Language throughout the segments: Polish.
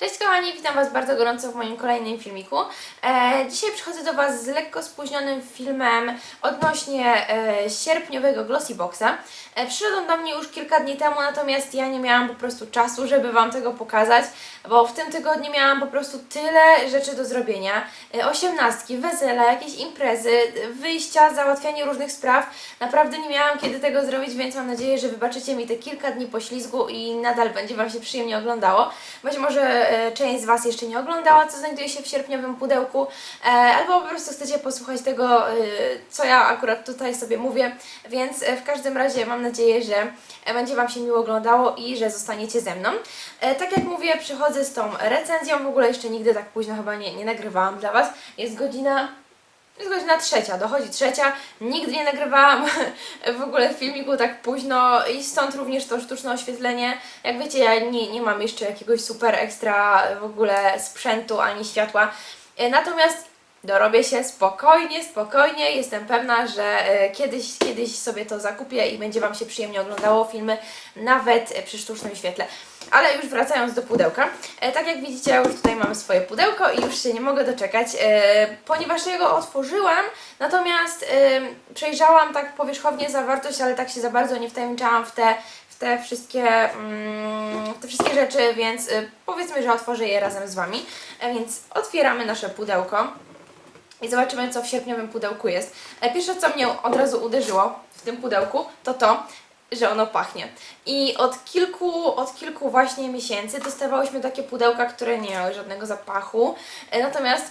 Cześć kochani, witam Was bardzo gorąco w moim kolejnym filmiku. E, dzisiaj przychodzę do Was z lekko spóźnionym filmem odnośnie e, sierpniowego Glossy Boxa. E, przyszedł do mnie już kilka dni temu, natomiast ja nie miałam po prostu czasu, żeby Wam tego pokazać, bo w tym tygodniu miałam po prostu tyle rzeczy do zrobienia. E, osiemnastki, wesela, jakieś imprezy, wyjścia, załatwianie różnych spraw. Naprawdę nie miałam kiedy tego zrobić, więc mam nadzieję, że wybaczycie mi te kilka dni poślizgu i nadal będzie Wam się przyjemnie oglądało. Być może część z Was jeszcze nie oglądała, co znajduje się w sierpniowym pudełku, e, albo po prostu chcecie posłuchać tego, e, co ja akurat tutaj sobie mówię, więc e, w każdym razie mam nadzieję, że e, będzie Wam się miło oglądało i że zostaniecie ze mną. E, Tak jak mówię, przychodzę z tą recenzją, w ogóle jeszcze nigdy tak późno chyba nie, nie nagrywałam dla Was. Jest godzina jest godzina trzecia, dochodzi trzecia, nigdy nie nagrywałam w ogóle filmiku tak późno i stąd również to sztuczne oświetlenie. Jak wiecie, ja nie, nie mam jeszcze jakiegoś super ekstra w ogóle sprzętu ani światła. E, Natomiast dorobię się spokojnie, spokojnie. Jestem pewna, że e, kiedyś, kiedyś sobie to zakupię i będzie Wam się przyjemnie oglądało filmy, nawet przy sztucznym świetle. Ale już wracając do pudełka, e, tak jak widzicie, już tutaj mamy swoje pudełko i już się nie mogę doczekać, e, ponieważ ja go otworzyłam, natomiast przejrzałam tak powierzchownie zawartość, ale tak się za bardzo nie wtajemniczałam w te, te wszystkie, mm, te wszystkie rzeczy, więc powiedzmy, że otworzę je razem z Wami. Więc otwieramy nasze pudełko i zobaczymy, co w sierpniowym pudełku jest. E, Pierwsze, co mnie od razu uderzyło w tym pudełku, to to, że ono pachnie. I od kilku, od kilku właśnie miesięcy dostawałyśmy takie pudełka, które nie miały żadnego zapachu. E, Natomiast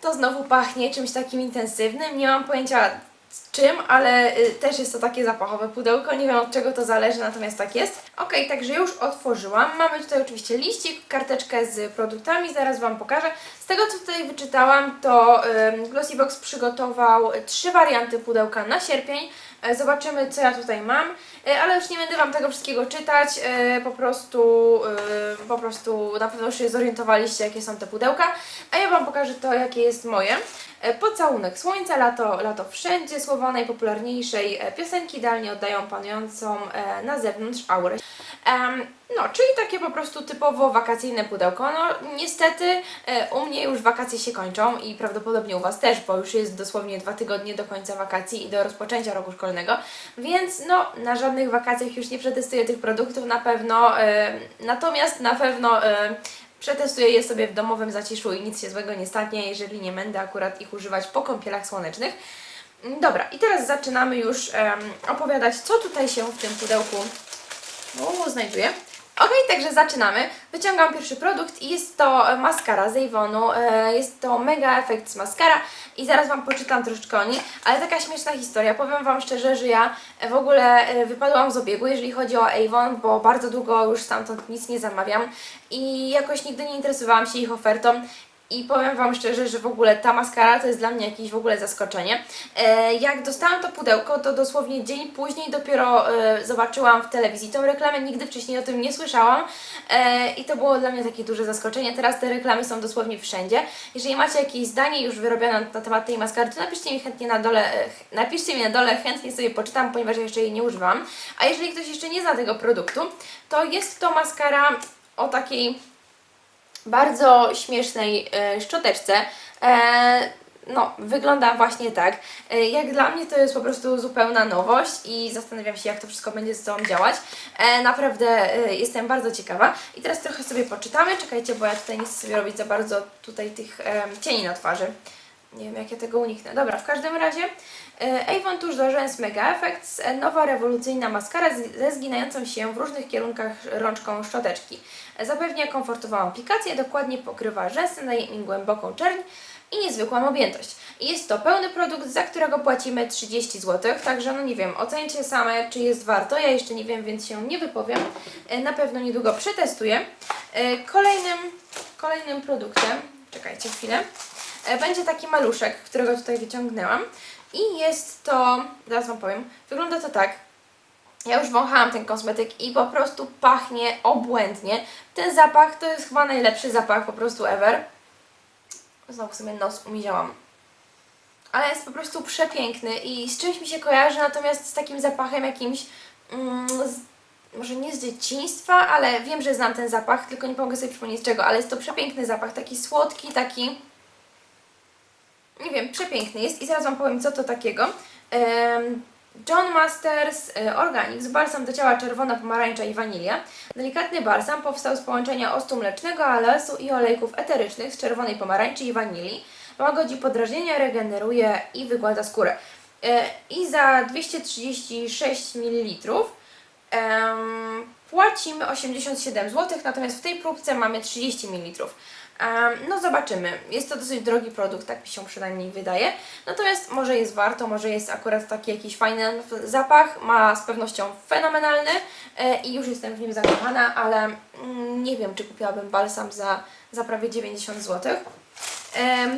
to znowu pachnie czymś takim intensywnym. Nie mam pojęcia z czym, ale y, też jest to takie zapachowe pudełko. Nie wiem od czego to zależy, natomiast tak jest. Ok, także już otworzyłam. Mamy tutaj oczywiście liścik, karteczkę z produktami, zaraz Wam pokażę. Z tego co tutaj wyczytałam, to Glossybox przygotował trzy warianty pudełka na sierpień. E, Zobaczymy, co ja tutaj mam, E, ale już nie będę Wam tego wszystkiego czytać, e, po prostu, po prostu na pewno już się zorientowaliście, jakie są te pudełka, a ja Wam pokażę to, jakie jest moje. Pocałunek słońca, lato, lato wszędzie, słowa najpopularniejszej piosenki idealnie oddają panującą na zewnątrz aurę. No, czyli takie po prostu typowo wakacyjne pudełko. No, niestety e, u mnie już wakacje się kończą i prawdopodobnie u Was też, bo już jest dosłownie dwa tygodnie do końca wakacji i do rozpoczęcia roku szkolnego, więc no, na żadnych wakacjach już nie przetestuję tych produktów na pewno, e, natomiast na pewno e, przetestuję je sobie w domowym zaciszu i nic się złego nie stanie, jeżeli nie będę akurat ich używać po kąpielach słonecznych. Dobra, i teraz zaczynamy już opowiadać, co tutaj się w tym pudełku o, znajduję. Ok, także zaczynamy. Wyciągam pierwszy produkt i jest to e, maskara z Avonu. E, Jest to Mega Effects Maskara i zaraz Wam poczytam troszeczkę o niej, ale taka śmieszna historia. Powiem Wam szczerze, że ja w ogóle e, wypadłam z obiegu, jeżeli chodzi o Avon, bo bardzo długo już stamtąd nic nie zamawiam i jakoś nigdy nie interesowałam się ich ofertą. I powiem Wam szczerze, że w ogóle ta maskara to jest dla mnie jakieś w ogóle zaskoczenie. E, jak dostałam to pudełko, to dosłownie dzień później dopiero e, zobaczyłam w telewizji tą reklamę, nigdy wcześniej o tym nie słyszałam e, i to było dla mnie takie duże zaskoczenie. Teraz te reklamy są dosłownie wszędzie. Jeżeli macie jakieś zdanie już wyrobione na temat tej maskary, to napiszcie mi chętnie na dole, napiszcie mi na dole, chętnie sobie poczytam, ponieważ ja jeszcze jej nie używam. A jeżeli ktoś jeszcze nie zna tego produktu, to jest to maskara o takiej bardzo śmiesznej e, szczoteczce. E, no, wygląda właśnie tak. E, jak dla mnie to jest po prostu zupełna nowość i zastanawiam się, jak to wszystko będzie z sobą działać. Naprawdę jestem bardzo ciekawa. I teraz trochę sobie poczytamy. Czekajcie, bo ja tutaj nie chcę sobie robić za bardzo tutaj tych cieni na twarzy. Nie wiem, jak ja tego uniknę. Dobra, w każdym razie e, Avon Tusz do rzęs Mega Effects, e, nowa rewolucyjna maskara ze zginającą się w różnych kierunkach rączką szczoteczki. E, Zapewnia komfortową aplikację, dokładnie pokrywa rzęsy, daje im głęboką czerń i niezwykłą objętość. Jest to pełny produkt, za którego płacimy 30 zł, także no nie wiem, ocencie same, czy jest warto. Ja jeszcze nie wiem, więc się nie wypowiem. Na pewno niedługo przetestuję. Kolejnym, kolejnym produktem, czekajcie chwilę, będzie taki maluszek, którego tutaj wyciągnęłam. I jest to, zaraz Wam powiem, wygląda to tak. Ja już wąchałam ten kosmetyk i po prostu pachnie obłędnie. Ten zapach to jest chyba najlepszy zapach po prostu ever. Znowu sobie nos umiziałam. Ale jest po prostu przepiękny i z czymś mi się kojarzy, natomiast z takim zapachem jakimś, mm, z, może nie z dzieciństwa, ale wiem, że znam ten zapach, tylko nie mogę sobie przypomnieć czego, ale jest to przepiękny zapach, taki słodki, taki... Nie wiem, przepiękny jest i zaraz Wam powiem co to takiego. John Masters e, Organics balsam do ciała czerwona, pomarańcza i wanilia. Delikatny balsam powstał z połączenia octu mlecznego, aloesu i olejków eterycznych z czerwonej pomarańczy i wanilii. Łagodzi podrażnienia, regeneruje i wygładza skórę. E, I za 236 ml płacimy 87 zł, natomiast w tej próbce mamy 30 ml. No zobaczymy. Jest to dosyć drogi produkt, tak mi się przynajmniej wydaje. Natomiast może jest warto, może jest akurat taki jakiś fajny zapach. Ma z pewnością fenomenalny e, i już jestem w nim zakochana, ale mm, nie wiem, czy kupiłabym balsam za, za prawie 90 zł.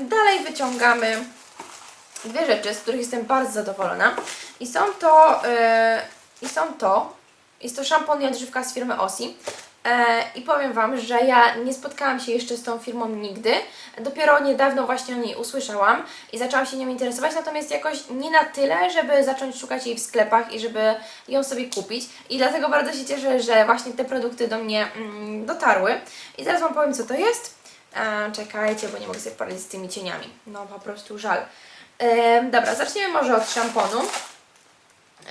Dalej wyciągamy dwie rzeczy, z których jestem bardzo zadowolona. I są to, e, i są to, jest to szampon i odżywka z firmy Osi. E, I powiem Wam, że ja nie spotkałam się jeszcze z tą firmą nigdy. Dopiero niedawno właśnie o niej usłyszałam i zaczęłam się nią interesować, natomiast jakoś nie na tyle, żeby zacząć szukać jej w sklepach i żeby ją sobie kupić. I dlatego bardzo się cieszę, że właśnie te produkty do mnie mm, dotarły. I zaraz Wam powiem, co to jest. E, czekajcie, bo nie mogę sobie poradzić z tymi cieniami. No po prostu żal. E, dobra, zaczniemy może od szamponu.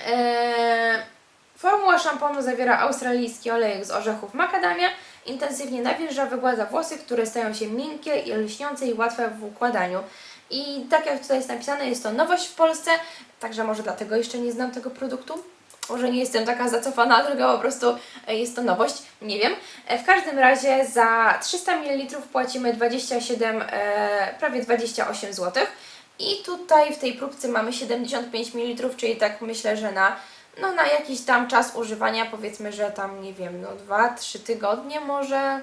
E, formuła szamponu zawiera australijski olejek z orzechów makadamia. Intensywnie nawilża, wygładza włosy, które stają się miękkie i lśniące i łatwe w układaniu. I tak jak tutaj jest napisane, jest to nowość w Polsce, także może dlatego jeszcze nie znam tego produktu. Może nie jestem taka zacofana, tylko po prostu e, jest to nowość, nie wiem. E, W każdym razie za 300 ml płacimy 27, e, prawie 28 zł. I tutaj w tej próbce mamy 75 ml, czyli tak myślę, że na, no, na jakiś tam czas używania, powiedzmy, że tam nie wiem, no 2-3 tygodnie może,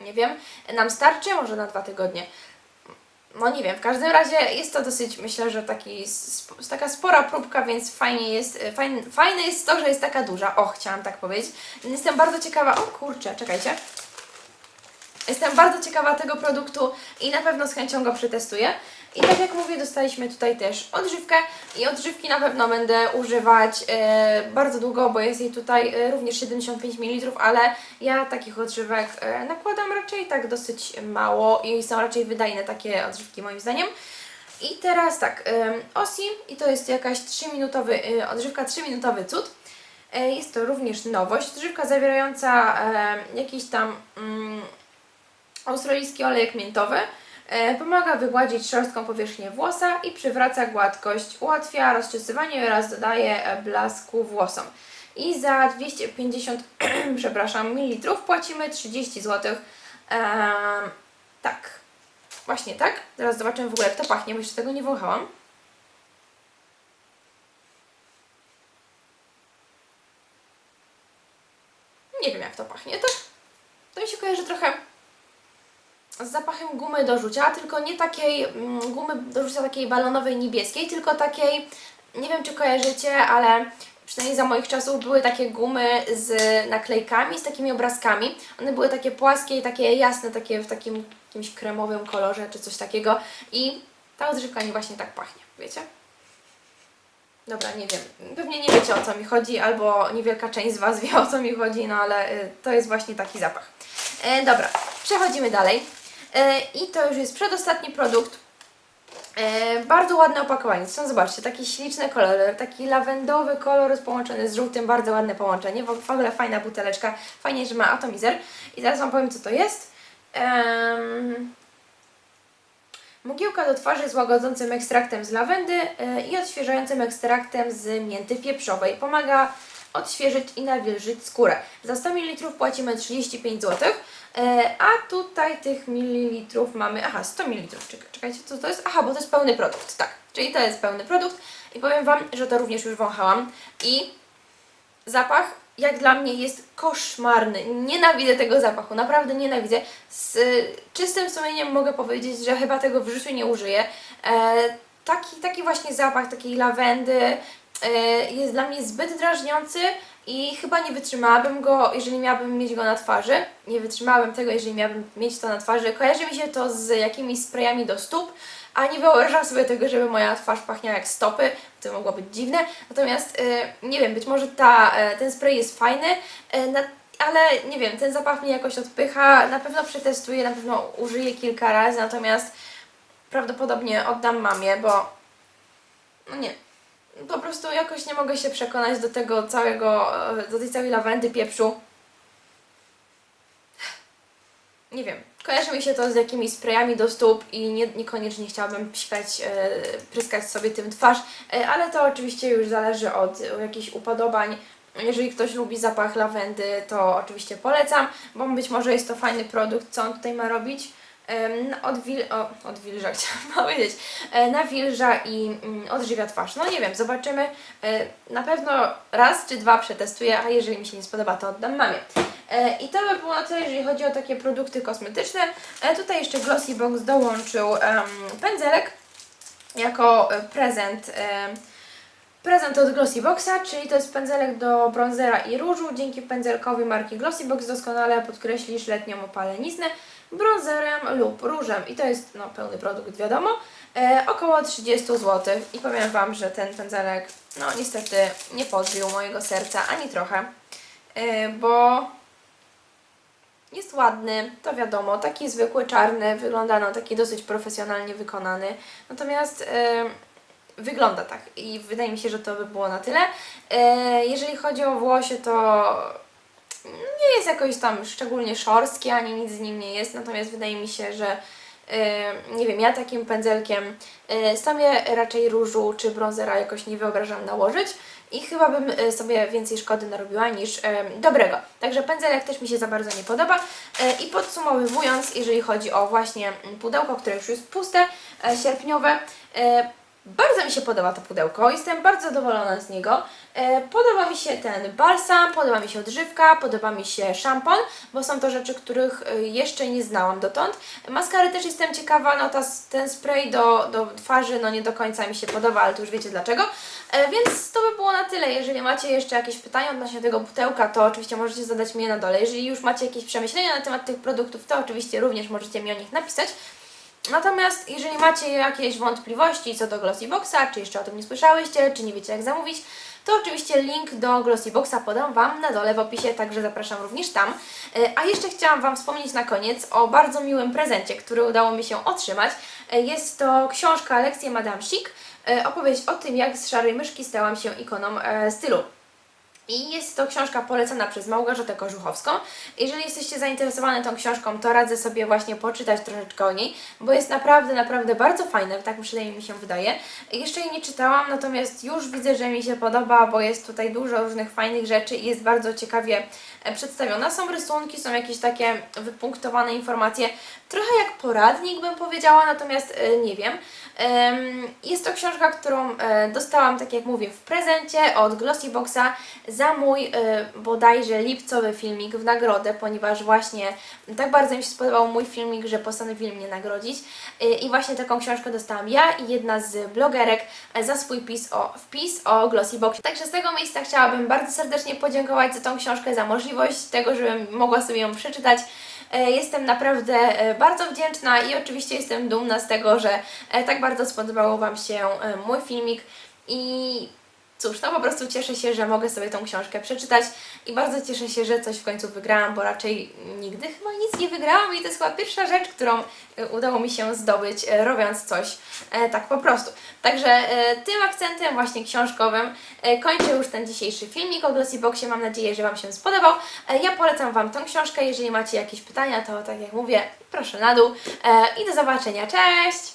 nie wiem, nam starczy, może na 2 tygodnie. No nie wiem, w każdym razie jest to dosyć, myślę, że taki, taka spora próbka, więc fajnie jest, e, fajn, fajne jest to, że jest taka duża. O, chciałam tak powiedzieć. Jestem bardzo ciekawa, o kurczę, czekajcie. Jestem bardzo ciekawa tego produktu i na pewno z chęcią go przetestuję. I tak jak mówię, dostaliśmy tutaj też odżywkę i odżywki na pewno będę używać e, bardzo długo, bo jest jej tutaj e, również 75 ml, ale ja takich odżywek e, nakładam raczej tak dosyć mało i są raczej wydajne takie odżywki moim zdaniem. I teraz tak, Osi i to jest jakaś 3-minutowy, e, odżywka 3-minutowy cud. Jest to również nowość, odżywka zawierająca jakiś tam mm, australijski olejek miętowy. E, Pomaga wygładzić szorstką powierzchnię włosa i przywraca gładkość, ułatwia rozczesywanie oraz dodaje e, blasku włosom. I za 250 przepraszam, mililitrów płacimy 30 zł. Ehm, tak, właśnie tak. Zaraz zobaczymy w ogóle jak to pachnie, bo jeszcze tego nie wąchałam. Nie wiem jak to pachnie. To, to mi się kojarzy trochę z zapachem gumy do rzucia, tylko nie takiej mm, gumy do rzucia takiej balonowej niebieskiej, tylko takiej, nie wiem czy kojarzycie, ale przynajmniej za moich czasów były takie gumy z naklejkami, z takimi obrazkami. One były takie płaskie i takie jasne, takie w takim jakimś kremowym kolorze czy coś takiego i ta odżywka nie właśnie tak pachnie, wiecie? Dobra, nie wiem. Pewnie nie wiecie o co mi chodzi, albo niewielka część z Was wie o co mi chodzi, no ale y, to jest właśnie taki zapach. E, dobra, przechodzimy dalej. E, I to już jest przedostatni produkt. E, bardzo ładne opakowanie. Są, zobaczcie, taki śliczny kolor, taki lawendowy kolor połączony z żółtym, bardzo ładne połączenie. W, ogóle fajna buteleczka, fajnie, że ma atomizer. I zaraz Wam powiem, co to jest. Mgiełka do twarzy z łagodzącym ekstraktem z lawendy e, i odświeżającym ekstraktem z mięty pieprzowej. Pomaga odświeżyć i nawilżyć skórę. Za 100 ml płacimy 35 zł, e, a tutaj tych mililitrów mamy, aha, 100 ml, Czekaj, czekajcie, co to jest? Aha, bo to jest pełny produkt, tak, czyli to jest pełny produkt i powiem Wam, że to również już wąchałam i zapach jak dla mnie jest koszmarny. Nienawidzę tego zapachu, naprawdę nienawidzę. Z y, czystym sumieniem mogę powiedzieć, że chyba tego w życiu nie użyję. E, taki, taki właśnie zapach takiej lawendy jest dla mnie zbyt drażniący i chyba nie wytrzymałabym go, jeżeli miałabym mieć go na twarzy. Nie wytrzymałabym tego, jeżeli miałabym mieć to na twarzy. Kojarzy mi się to z jakimiś sprayami do stóp, a nie wyobrażam sobie tego, żeby moja twarz pachniała jak stopy, to mogło być dziwne. Natomiast y, nie wiem, być może ta, y, ten spray jest fajny, ale nie wiem, ten zapach mnie jakoś odpycha. Na pewno przetestuję, na pewno użyję kilka razy, natomiast prawdopodobnie oddam mamie, bo no nie. Po prostu jakoś nie mogę się przekonać do tego całego, e, do tej całej lawendy, pieprzu. Nie wiem. Kojarzy mi się to z jakimiś sprayami do stóp i nie, niekoniecznie chciałabym psikać, e, pryskać sobie tym twarz, e, ale to oczywiście już zależy od jakichś upodobań. Jeżeli ktoś lubi zapach lawendy, to oczywiście polecam, bo być może jest to fajny produkt, co on tutaj ma robić. Na- Odwil o, odwilża chciałam powiedzieć, e, nawilża i mm, odżywia twarz. No nie wiem, zobaczymy. E, Na pewno raz czy dwa przetestuję, a jeżeli mi się nie spodoba, to oddam mamie. E, I to by było na tyle, jeżeli chodzi o takie produkty kosmetyczne. Tutaj jeszcze Glossy Box dołączył pędzelek jako prezent. Prezent od Glossy Boxa, czyli to jest pędzelek do bronzera i różu. Dzięki pędzelkowi marki Glossy Box doskonale podkreślisz letnią opaleniznę bronzerem lub różem. I to jest no, pełny produkt, wiadomo. E, około 30 zł. I powiem Wam, że ten pędzelek, no niestety nie podbił mojego serca ani trochę, e, bo jest ładny, to wiadomo, taki zwykły czarny, wygląda no taki dosyć profesjonalnie wykonany. Natomiast e, wygląda tak i wydaje mi się, że to by było na tyle. E, jeżeli chodzi o włosie, to nie jest jakoś tam szczególnie szorstki, ani nic z nim nie jest, natomiast wydaje mi się, że e, nie wiem, ja takim pędzelkiem sobie raczej różu czy bronzera jakoś nie wyobrażam nałożyć i chyba bym e, sobie więcej szkody narobiła niż dobrego. Także pędzelek też mi się za bardzo nie podoba. I podsumowując, jeżeli chodzi o właśnie pudełko, które już jest puste, sierpniowe, bardzo mi się podoba to pudełko, jestem bardzo zadowolona z niego. E, Podoba mi się ten balsam, podoba mi się odżywka, podoba mi się szampon, bo są to rzeczy, których e, jeszcze nie znałam dotąd. Maskary też jestem ciekawa, no ta, ten spray do, do twarzy no nie do końca mi się podoba, ale to już wiecie dlaczego. E, Więc to by było na tyle. Jeżeli macie jeszcze jakieś pytania odnośnie tego pudełka, to oczywiście możecie zadać mi je na dole. Jeżeli już macie jakieś przemyślenia na temat tych produktów, to oczywiście również możecie mi o nich napisać. Natomiast jeżeli macie jakieś wątpliwości co do Glossyboxa, czy jeszcze o tym nie słyszałyście, czy nie wiecie jak zamówić, to oczywiście link do Glossyboxa podam Wam na dole w opisie, także zapraszam również tam. E, A jeszcze chciałam Wam wspomnieć na koniec o bardzo miłym prezencie, który udało mi się otrzymać. E, Jest to książka Lekcje Madame Chic, e, opowieść o tym, jak z szarej myszki stałam się ikoną stylu. I jest to książka polecana przez Małgorzatę Kożuchowską. Jeżeli jesteście zainteresowane tą książką, to radzę sobie właśnie poczytać troszeczkę o niej, bo jest naprawdę, naprawdę bardzo fajna, tak przynajmniej mi się wydaje. Jeszcze jej nie czytałam, natomiast już widzę, że mi się podoba, bo jest tutaj dużo różnych fajnych rzeczy i jest bardzo ciekawie e, przedstawiona. Są rysunki, są jakieś takie wypunktowane informacje, trochę jak poradnik bym powiedziała, natomiast e, nie wiem. Em, Jest to książka, którą e, dostałam, tak jak mówię, w prezencie od Glossyboxa za mój e, bodajże lipcowy filmik w nagrodę, ponieważ właśnie tak bardzo mi się spodobał mój filmik, że postanowili mnie nagrodzić. E, I właśnie taką książkę dostałam ja i jedna z blogerek za swój wpis o, wpis o Glossyboxie. Także z tego miejsca chciałabym bardzo serdecznie podziękować za tą książkę, za możliwość tego, żebym mogła sobie ją przeczytać. E, Jestem naprawdę bardzo wdzięczna i oczywiście jestem dumna z tego, że tak bardzo spodobał Wam się mój filmik i cóż, no po prostu cieszę się, że mogę sobie tą książkę przeczytać i bardzo cieszę się, że coś w końcu wygrałam, bo raczej nigdy chyba nic nie wygrałam i to jest chyba pierwsza rzecz, którą e, udało mi się zdobyć, e, robiąc coś e, tak po prostu. Także tym akcentem właśnie książkowym kończę już ten dzisiejszy filmik o Glossyboxie. Mam nadzieję, że Wam się spodobał. Ja polecam Wam tą książkę. Jeżeli macie jakieś pytania, to tak jak mówię, proszę na dół. I do zobaczenia. Cześć!